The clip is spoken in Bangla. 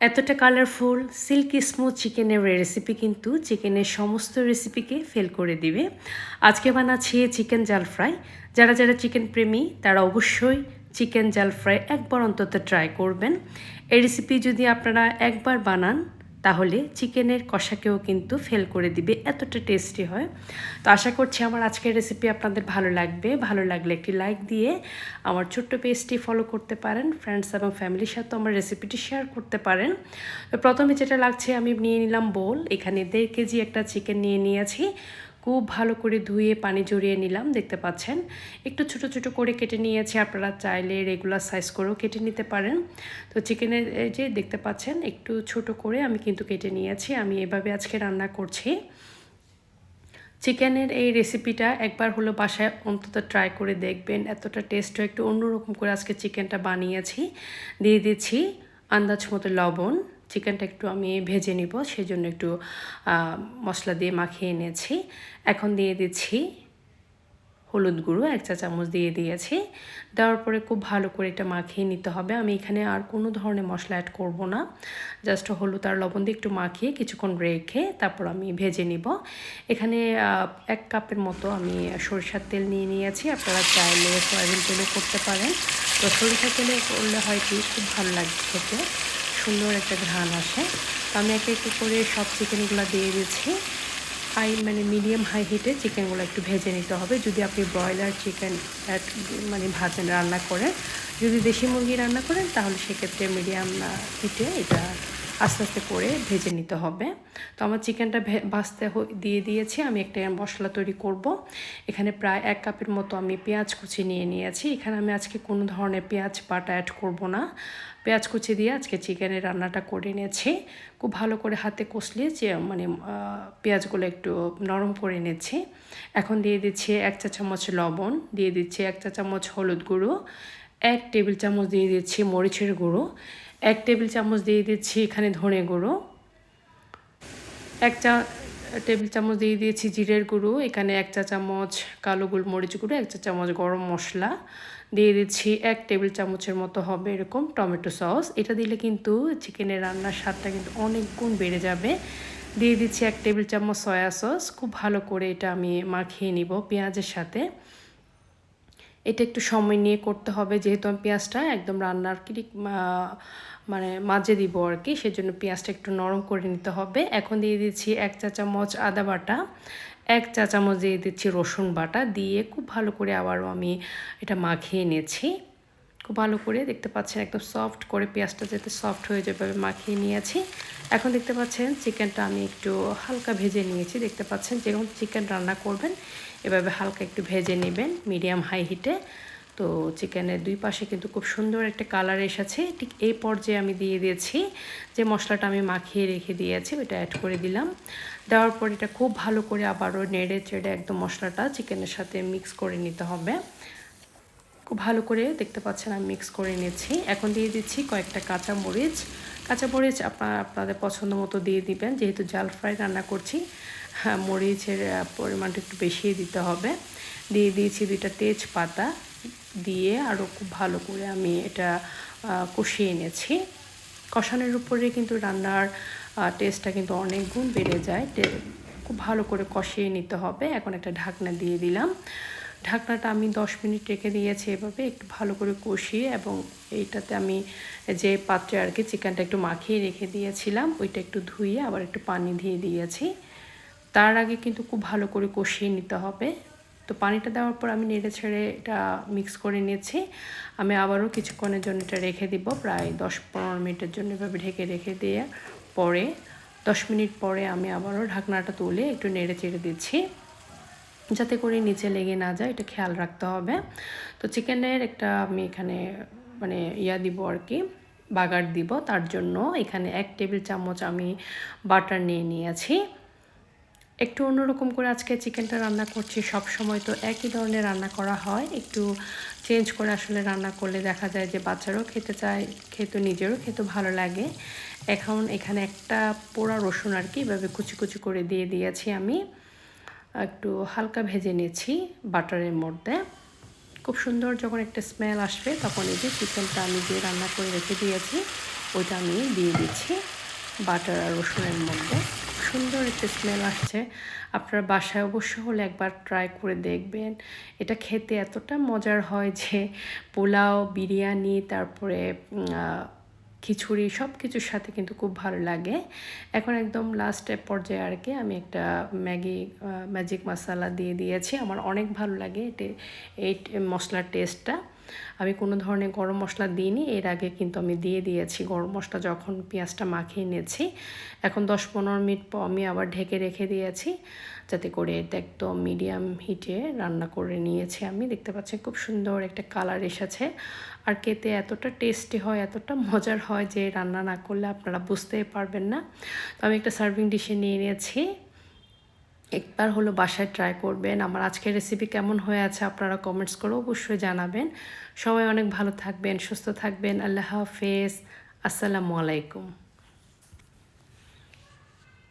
এতটা কালারফুল সিল্কি স্মুথ চিকেনের রেসিপি কিন্তু চিকেনের সমস্ত রেসিপিকে ফেল করে দিবে। আজকে বানাচ্ছি চিকেন জাল ফ্রাই যারা যারা চিকেন প্রেমী, তারা অবশ্যই চিকেন জাল ফ্রাই একবার অন্তত ট্রাই করবেন। এই রেসিপি যদি আপনারা একবার বানান তাহলে চিকেনের কষাকেও কিন্তু ফেল করে দিবে। এতটা টেস্টি হয়। তো আশা করছি আমার আজকের রেসিপি আপনাদের ভালো লাগবে। ভালো লাগলে একটি লাইক দিয়ে আমার ছোট্ট পেজটি ফলো করতে পারেন। ফ্রেন্ডস এবং ফ্যামিলির সাথে আমার রেসিপিটি শেয়ার করতে পারেন। প্রথমে যেটা লাগছে, আমি নিয়ে নিলাম বোল এখানে দেড় কেজি একটা চিকেন নিয়ে নিয়েছি। খুব ভালো করে ধুয়ে পানি জড়িয়ে নিলাম, দেখতে পাচ্ছেন। একটু ছোট ছোট করে কেটে নিয়েছি, আপনারা চাইলে রেগুলার সাইজ করেও কেটে নিতে পারেন। তো চিকেনের যে দেখতে পাচ্ছেন, একটু ছোট করে আমি কিন্তু কেটে নিয়েছি, আমি এভাবে আজকে রান্না করছি। চিকেনের এই রেসিপিটা একবার হলো বাসায় অন্তত ট্রাই করে দেখবেন, এতটা টেস্টও একটু অন্যরকম করে আজকে চিকেনটা বানিয়েছি। দিয়ে দিচ্ছি আন্দাজ মতো লবণ। চিকেনটা একটু আমি ভেজে নিব সেই জন্য একটু মশলা দিয়ে মাখিয়ে এনেছি এখন দিয়ে দিচ্ছি হলুদ গুঁড়ো, এক চা চামচ দিয়ে দিয়েছি। দেওয়ার পরে খুব ভালো করে এটা মাখিয়ে নিতে হবে। আমি এখানে আর কোনো ধরনের মশলা অ্যাড করব না। জাস্ট হলুদ আর লবণ দিয়ে একটু মাখিয়ে কিছুক্ষণ রেখে তারপর আমি ভেজে নিব। এখানে এক কাপের মতো আমি সরিষার তেল নিয়ে নিয়েছি। আপনারা চাইলে সয়াবিন তেলও করতে পারেন। তো সরিষার তেলে করলে হয় কি? খুব ভালো লাগবে খেতে। সুন্দর একটা ঘ্রাণ আসে। তো আমি একে একে করে সব চিকেনগুলো দিয়ে দিচ্ছি। হাই মানে মিডিয়াম হাই হিটে চিকেনগুলো একটু ভেজে নিতে হবে। যদি আপনি ব্রয়লার চিকেন মানে ভাজেন রান্না করেন, যদি দেশি মুরগি রান্না করেন, তাহলে সেক্ষেত্রে মিডিয়াম হিটে এটা আস্তে আস্তে করে ভেজে নিতে হবে। তো আমার চিকেনটা ভাজতে দিয়ে দিয়েছি। আমি একটা মশলা তৈরি করব। এখানে প্রায় এক কাপের মতো আমি পেঁয়াজ কুচি নিয়ে নিয়েছি। এখানে আমি আজকে কোনো ধরনের পেঁয়াজ বাটা অ্যাড করব না। পেঁয়াজ কুচি দিয়ে আজকে চিকেনের রান্নাটা করে নিয়েছি। খুব ভালো করে হাতে কষলিয়ে যে মানে পেঁয়াজগুলো একটু নরম করে নিয়েছি। এখন দিয়ে দিচ্ছি এক চা চামচ লবণ, দিয়ে দিচ্ছি এক চা চামচ হলুদ গুঁড়ো এক টেবিল চামচ দিয়ে দিচ্ছি মরিচের গুঁড়ো, এক টেবিল চামচ দিয়ে দিচ্ছি এখানে ধনে গুঁড়ো, এক চা, টেবিল চামচ দিয়ে দিয়েছি জিরের গুঁড়ো, এখানে এক চা চামচ কালো গোলমরিচ গুঁড়ো, এক চা চামচ গরম মশলা, দিয়ে দিচ্ছি এক টেবিল চামচের মতো হবে এরকম টমেটো সস। এটা দিলে কিন্তু চিকেনের রান্নার স্বাদটা কিন্তু অনেক গুণ বেড়ে যাবে। দিয়ে দিচ্ছি এক টেবিল চামচ সয়া সস, খুব ভালো করে এটা আমি মাখিয়ে নিব পেঁয়াজের সাথে। এটা একটু সময় নিয়ে করতে হবে, যেহেতু আমি পেঁয়াজটা একদম রান্নার কি মানে মাঝে দিব আর কি, সেজন্য পেঁয়াজটা একটু নরম করে নিতে হবে। এখন দিয়ে দিচ্ছি এক চা চামচ আদা বাটা, এক চা চামচ দিয়ে দিচ্ছি রসুন বাটা, দিয়ে খুব ভালো করে আবারও আমি এটা মাখিয়ে নিয়েছি খুব ভালো করে দেখতে পাচ্ছেন একদম সফট করে পেঁয়াজটা যাতে সফট হয়ে যাবে মাখিয়ে নিয়েছি। এখন দেখতে পাচ্ছেন চিকেনটা আমি একটু হালকা ভেজে নিয়েছি। দেখতে পাচ্ছেন যেরকম চিকেন রান্না করবেন, এভাবে হালকা একটু ভেজে নেবেন মিডিয়াম হাই হিটে তো চিকেনের দুই পাশে কিন্তু খুব সুন্দর একটা কালার এসেছে। ঠিক এই পর্যায়ে আমি দিয়ে দিয়েছি যে মশলাটা আমি মাখিয়ে রেখে দিয়েছি ওইটা অ্যাড করে দিলাম। দেওয়ার পর এটা খুব ভালো করে আবারও নেড়ে চেড়ে একদম মশলাটা চিকেনের সাথে মিক্স করে নিতে হবে। খুব ভালো করে দেখতে পাচ্ছেন, আমি মিক্স করে নিয়েছি। এখন দিয়ে দিচ্ছি কয়েকটা কাঁচা মরিচ কাঁচা মরিচ আপনার আপনাদের পছন্দ মতো দিয়ে দিবেন, যেহেতু জাল ফ্রাই রান্না করছি হ্যাঁ মরিচের পরিমাণটা একটু বেশিই দিতে হবে। দিয়ে দিয়েছি দুইটা তেজপাতা দিয়ে আরও খুব ভালো করে আমি এটা কষিয়ে এনেছি কষানোর উপরে কিন্তু রান্নার টেস্টটা কিন্তু অনেক গুণ বেড়ে যায়। খুব ভালো করে কষিয়ে নিতে হবে। এখন একটা ঢাকনা দিয়ে দিলাম। ঢাকনাটা আমি দশ মিনিট রেখে দিয়েছি এভাবে, একটু ভালো করে কষিয়ে এবং এইটাতে আমি যে পাত্রে আর কি চিকেনটা একটু মাখিয়ে রেখে দিয়েছিলাম, ওইটা একটু ধুয়ে আবার একটু পানি দিয়ে দিয়েছি। তার আগে কিন্তু খুব ভালো করে কষিয়ে নিতে হবে। তো পানিটা দেওয়ার পর আমি নেড়ে ছেড়ে এটা মিক্স করে নিয়েছি। আমি আবারও কিছুক্ষণের জন্য এটা রেখে দিব, প্রায় দশ পনেরো মিনিটের জন্য এভাবে ঢেকে রেখে দিয়ে পরে, দশ মিনিট পরে আমি আবারও ঢাকনাটা তুলে একটু নেড়ে চেড়ে দিচ্ছি। যাতে করে নিচে লেগে না যায়, এটা খেয়াল রাখতে হবে। তো চিকেনের একটা আমি এখানে মানে ইয়া দিব আর কি, বাগার দিব। তার জন্য এখানে এক টেবিল চামচ আমি বাটার নিয়ে নিয়েছি। একটু অন্যরকম করে আজকে চিকেনটা রান্না করছি। সব সময় তো একই ধরনের রান্না করা হয়। একটু চেঞ্জ করে আসলে রান্না করলে দেখা যায় যে বাচ্চারাও খেতে চায় খেতে নিজেরও খেতে ভালো লাগে। এখন এখানে একটা পোড়া রসুন আর কি, এভাবে কুচি কুচি করে দিয়ে দিয়েছি আমি। একটু হালকা ভেজে নিয়েছি বাটারের মধ্যে। খুব সুন্দর যখন একটা স্মেল আসবে তখন এই যে চিকেনটা আমি দিয়ে রান্না করে রেখে দিয়েছি, ওইটা আমি দিয়ে দিচ্ছি বাটার আর রসুনের মধ্যে। সুন্দর একটা স্মেল আসছে। আপনার বাসায় অবশ্য হলে একবার ট্রাই করে দেখবেন। এটা খেতে এতটা মজার হয় যে পোলাও, বিরিয়ানি, তারপরে খিচুড়ি সব কিছুর সাথে কিন্তু খুব ভালো লাগে। এখন একদম লাস্ট পর্যায়ে আর কি আমি একটা ম্যাগি ম্যাজিক মশলা দিয়ে দিয়েছি। আমার অনেক ভালো লাগে এটি এই মশলার টেস্টটা আমি কোনো ধরনের গরম মশলা দিইনি, এর আগে কিন্তু আমি দিয়ে দিয়েছি গরম মশলা যখন পেঁয়াজটা মাখিয়ে নিয়েছি। এখন দশ পনেরো মিনিট পর আমি আবার ঢেকে রেখে দিয়েছি, যাতে করে এটা একদম মিডিয়াম হিটে রান্না করে নিয়েছি আমি। দেখতে পাচ্ছি খুব সুন্দর একটা কালার এসেছে। আর খেতে এতটা টেস্টি হয়, এতটা মজার হয় যে রান্না না করলে আপনারা বুঝতেই পারবেন না। তো আমি একটা সার্ভিং ডিশে নিয়ে নিয়েছি। একবার হলো বাসায় ট্রাই করবেন। আমার আজকের রেসিপি কেমন হয়ে আছে আপনারা কমেন্টস করে অবশ্যই জানাবেন। সবাই অনেক ভালো থাকবেন, সুস্থ থাকবেন। আল্লাহ হাফেজ। আসসালামু আলাইকুম।